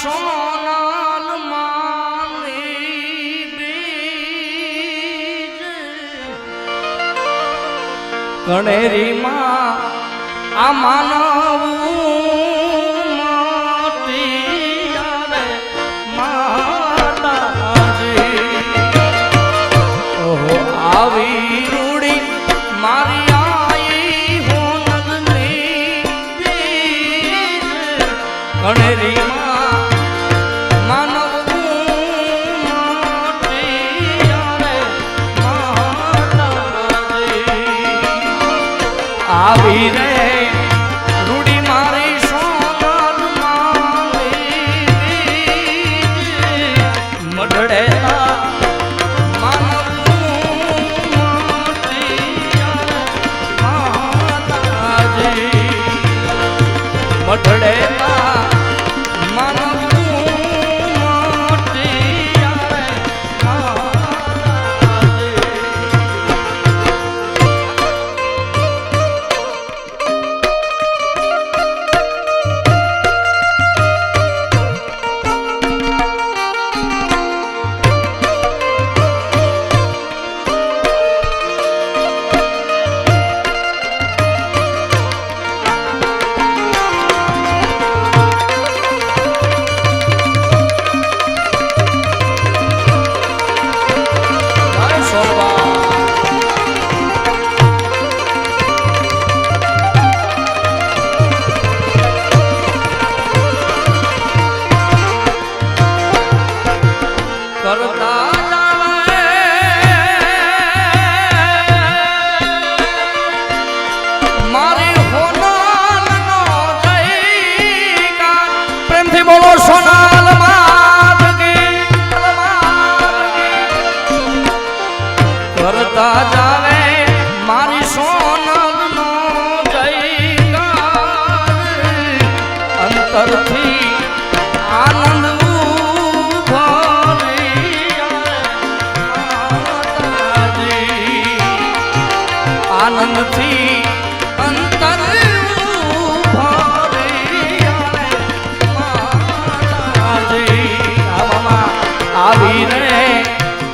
সোনাল মালি কণেরি মা আমানবু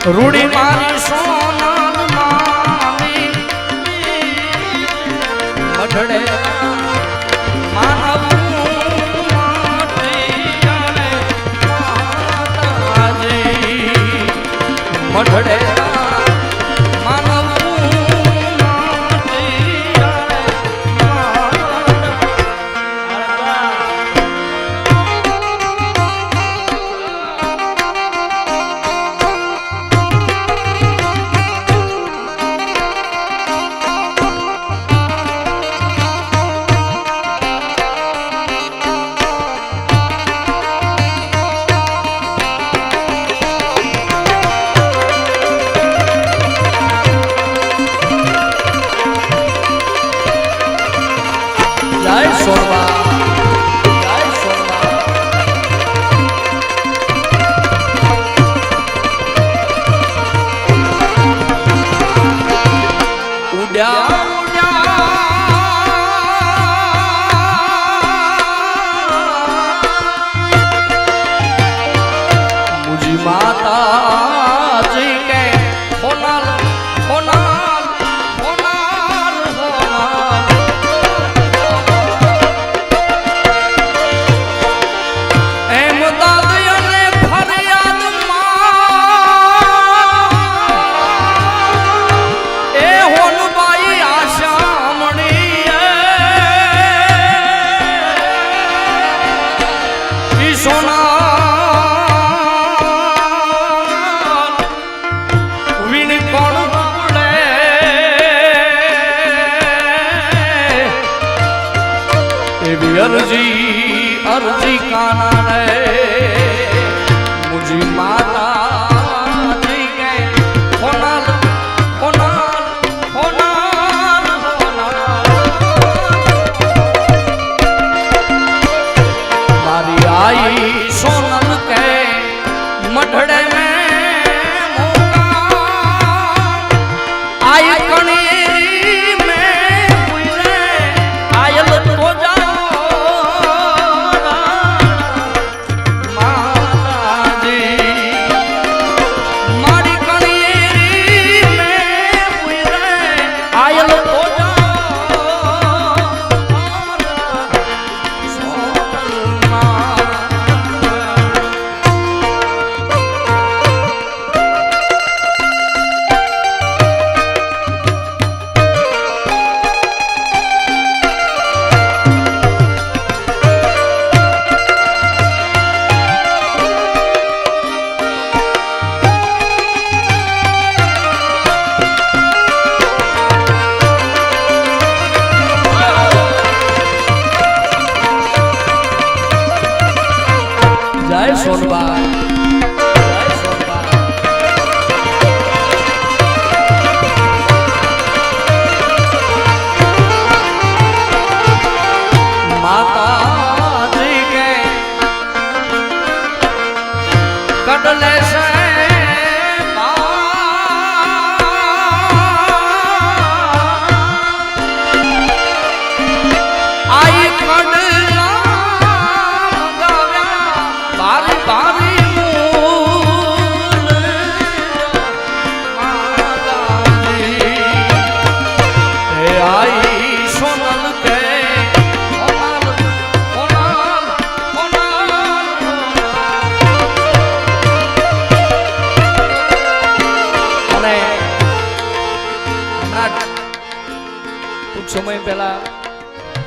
રૂડી મારી શું જાય સોરવા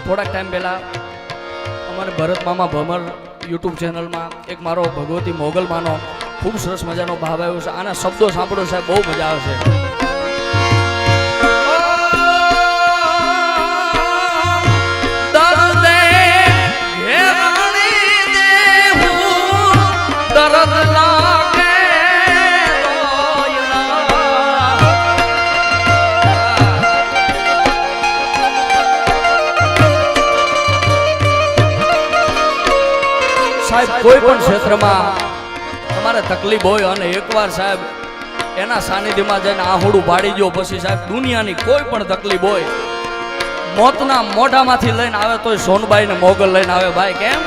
થોડાક ટાઈમ પહેલાં અમારે ભરત મામા ભમર યુટ્યુબ ચેનલમાં એક મારો ભગવતી મોગલમાનો ખૂબ સરસ મજાનો ભાવ આવ્યો છે. આના શબ્દો સાંભળો સાહેબ બહુ મજા આવશે સાહેબ કોઈ પણ ક્ષેત્રમાં તમારે તકલીફ હોય અને એકવાર સાહેબ એના સાનિધ્યમાં જઈને આહુડું પાડી દો પછી સાહેબ દુનિયાની કોઈ પણ તકલીફ હોય, મોતના મોઢામાંથી લઈને આવે તોય સોનબાઈ ને મોગલ લઈને આવે. ભાઈ, કેમ?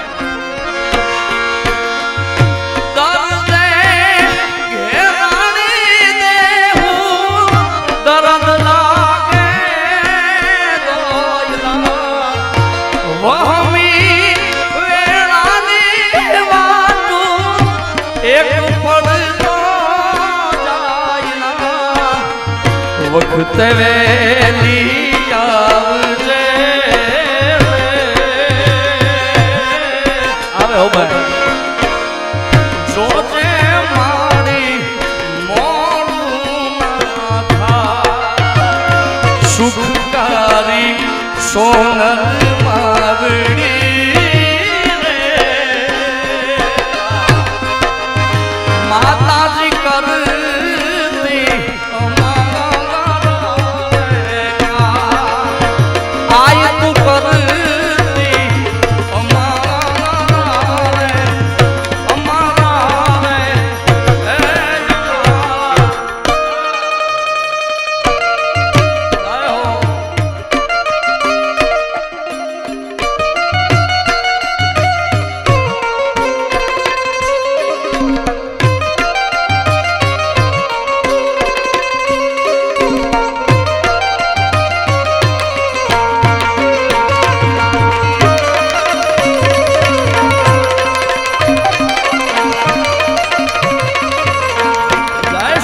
વખત વેલી આવજે. આવે હો ભાઈ સુખકારી સોનલ માવડી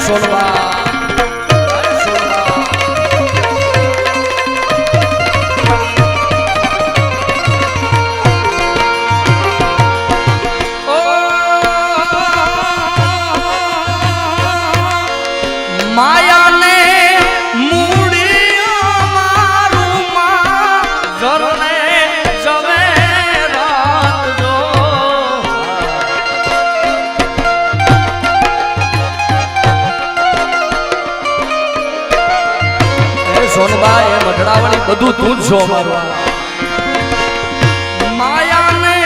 જય સોનવા જય બધું જ છો મારું. માયાને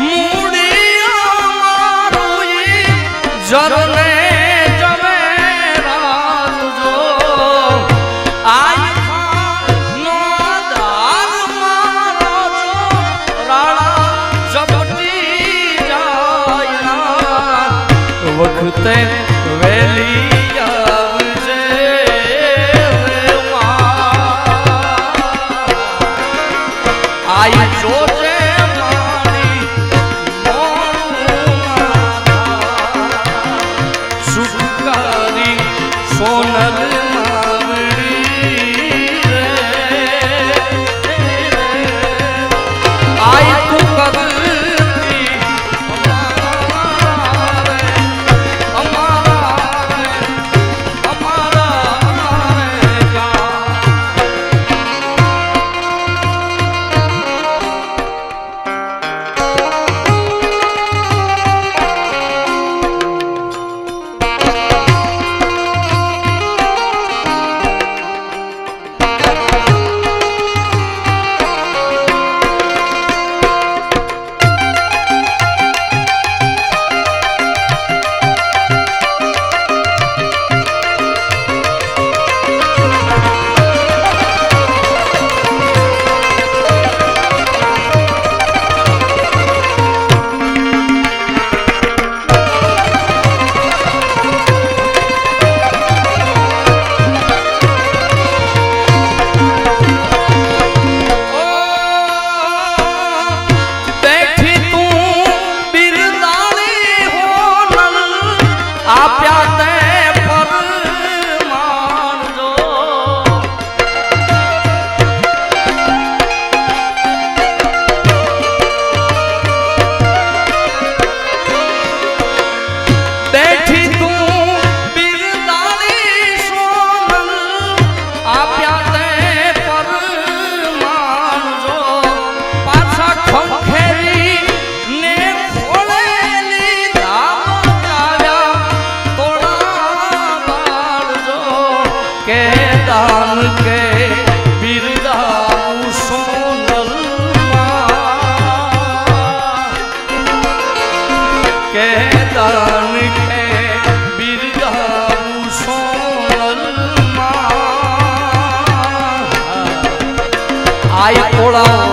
મૂડી મારું જરને વખતે વેલી ભોળા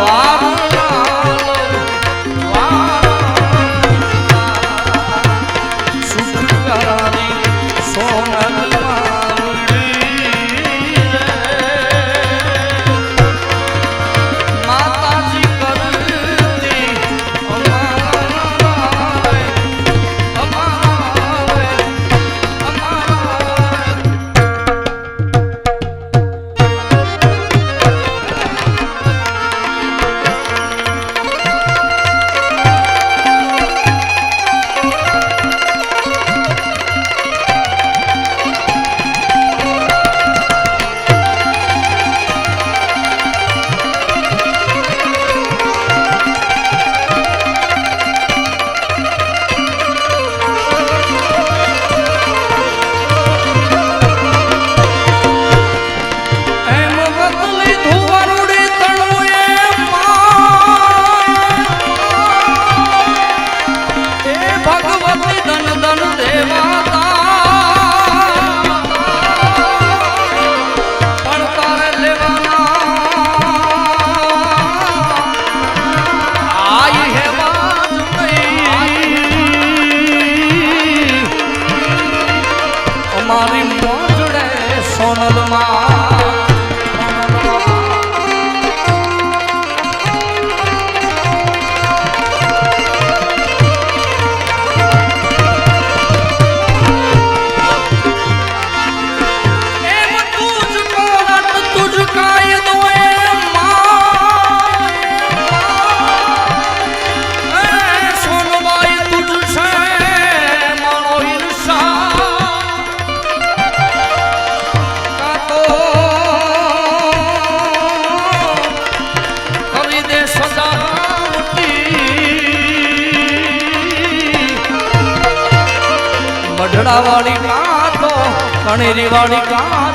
વાળી કાતો કણેરી વાળી કાં તો